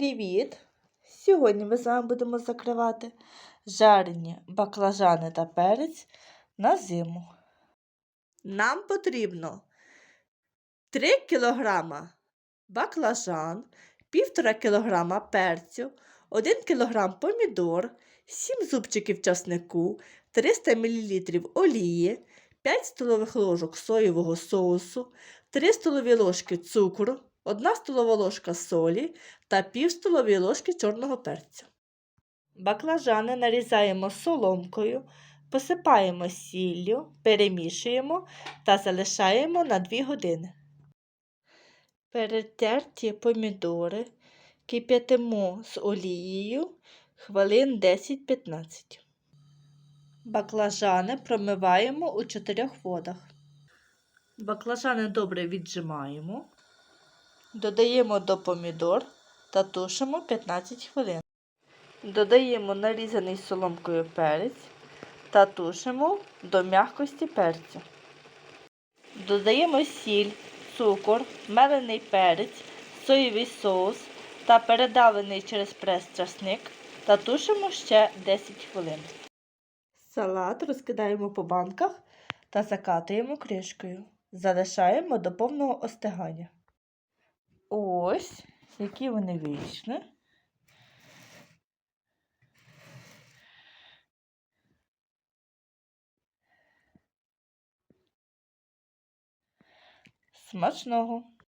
Привіт! Сьогодні ми з вами будемо закривати жарені баклажани та перець на зиму. Нам потрібно 3 кг баклажан, 1,5 кг перцю, 1 кг помідор, 7 зубчиків часнику, 300 мл олії, 5 столових ложок соєвого соусу, 3 столові ложки цукру, 1 столова ложка солі та пів столової ложки чорного перцю. Баклажани нарізаємо соломкою, посипаємо сіллю, перемішуємо та залишаємо на 2 години. Перетерті помідори кип'ятимо з олією хвилин 10-15. Баклажани промиваємо у 4 водах. Баклажани добре віджимаємо. Додаємо до помідор та тушимо 15 хвилин. Додаємо нарізаний соломкою перець та тушимо до м'якості перцю. Додаємо сіль, цукор, мелений перець, соєвий соус та передавлений через прес часник та тушимо ще 10 хвилин. Салат розкидаємо по банках та закатуємо кришкою. Залишаємо до повного остигання. Ось, які вони вийшли. Смачного!